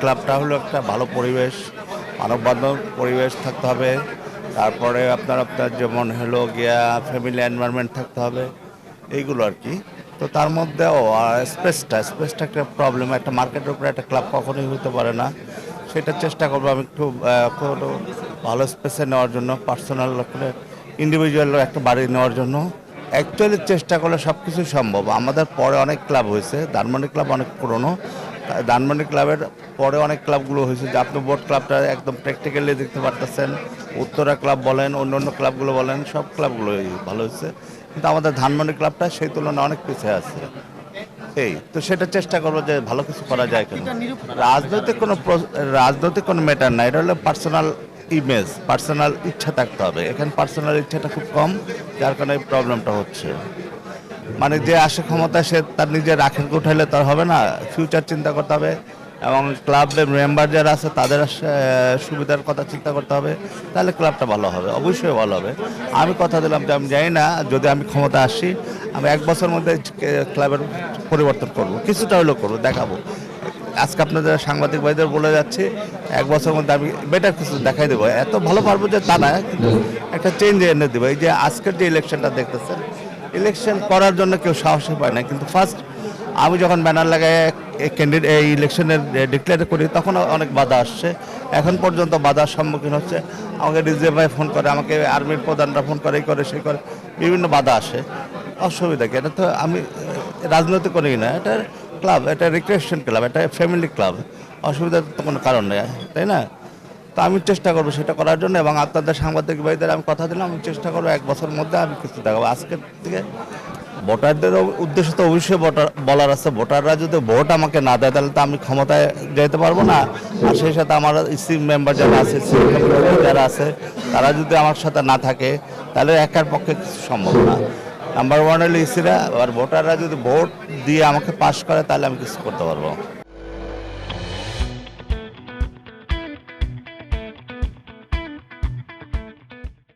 ক্লাবটা হলো একটা ভালো পরিবেশ মানববান্ধব পরিবেশ থাকতে হবে। তারপরে আপনার আপনার যেমন হলো গিয়া ফ্যামিলি এনভায়রনমেন্ট থাকতে হবে, এইগুলো আর কি। তো তার মধ্যেও স্পেসটা স্পেসটা একটা প্রবলেম একটা মার্কেটের উপরে একটা ক্লাব কখনোই হতে পারে না। সেটা চেষ্টা করব আমি একটু ভালো স্পেসে নেওয়ার জন্য পার্সোনাল ইন্ডিভিজুয়াল একটা বাড়ি নেওয়ার জন্য। অ্যাকচুয়ালি চেষ্টা করলে সব কিছু সম্ভব। আমাদের পরে অনেক ক্লাব হয়েছে, ধানমন্ডি ক্লাব অনেক পুরনো। ধানমন্ডি ক্লাবের পরে অনেক ক্লাবগুলো হয়েছে। যে আপনি বোর্ড ক্লাবটা একদম প্র্যাকটিক্যালি দেখতে পারতেছেন। উত্তরা ক্লাব বলেন অন্য অন্য ক্লাবগুলো বলেন সব ক্লাবগুলোই ভালো হয়েছে। কিন্তু আমাদের ধানমন্ডি ক্লাবটা সেই তুলনায় অনেক পিছিয়ে আছে। এই তো সেটা চেষ্টা করব যে ভালো কিছু করা যায় কেন। রাজনৈতিক কোনো রাজনৈতিক কোনো ম্যাটার না এটা হলো পার্সোনাল ইমেজ পার্সোনাল ইচ্ছা থাকতে হবে। এখানে পার্সোনাল ইচ্ছাটা খুব কম যার কারণে এই প্রবলেমটা হচ্ছে। মানে যে আসে ক্ষমতা সে তার নিজের আখের উঠাইলে তার হবে না। ফিউচার চিন্তা করতে হবে এবং ক্লাবের মেম্বার যারা আছে তাদের সুবিধার কথা চিন্তা করতে হবে। তাহলে ক্লাবটা ভালো হবে অবশ্যই ভালো হবে। আমি কথা দিলাম যে আমি জানি না যদি আমি ক্ষমতা আসি আমি এক বছর মধ্যে ক্লাবের পরিবর্তন করব। কিছুটা হলেও করব দেখাবো। আজকে আপনাদের সাংবাদিক ভাইদের বলে যাচ্ছি এক বছরের মধ্যে আমি বেটার কিছু দেখাই দেবো। এত ভালো পারব যে তা না কিন্তু একটা চেঞ্জ এনে দেবো। এই যে আজকের যে ইলেকশনটা দেখতেছেন ইলেকশন করার জন্য কেউ সাহসই পায় না। কিন্তু ফার্স্ট আমি যখন ব্যানার লাগাই ক্যান্ডিডেট এই ইলেকশনের ডিক্লেয়ার করি, তখন অনেক বাধা আসছে। এখন পর্যন্ত বাধার সম্মুখীন হচ্ছে। আমাকে ডিজে ভাই ফোন করে, আমাকে আর্মির প্রধানরা ফোন করে, এই করে, সেই করে, বিভিন্ন বাধা আসে। অসুবিধা কি? এটা তো আমি, রাজনৈতিক করি না, এটা ক্লাব এটা রিক্রিয়েশন ক্লাব এটা ফ্যামিলি ক্লাব অসুবিধার তো কোনো কারণ নেই, তাই না? তো আমি চেষ্টা করব সেটা করার জন্য এবং আপনাদের সাংবাদিক ভাইদের আমি কথা দিলাম, আমি চেষ্টা করব এক বছর মধ্যে আমি কিছু দেখাবো। আজকের থেকে ভোটারদের উদ্দেশ্য তো অবশ্যই ভোটার বলার আছে। ভোটাররা যদি ভোট আমাকে না দেয়, তাহলে তো আমি ক্ষমতায় যেতে পারব না। আর সেই সাথে আমার ইসি মেম্বার যারা আছে যারা আছে, তারা যদি আমার সাথে না থাকে, তাহলে একার পক্ষে কিছু সম্ভব না। নাম্বার ওয়ান হলো ইসিরা, আর ভোটাররা যদি ভোট দিয়ে আমাকে পাশ করে, তাহলে আমি কিছু করতে পারব।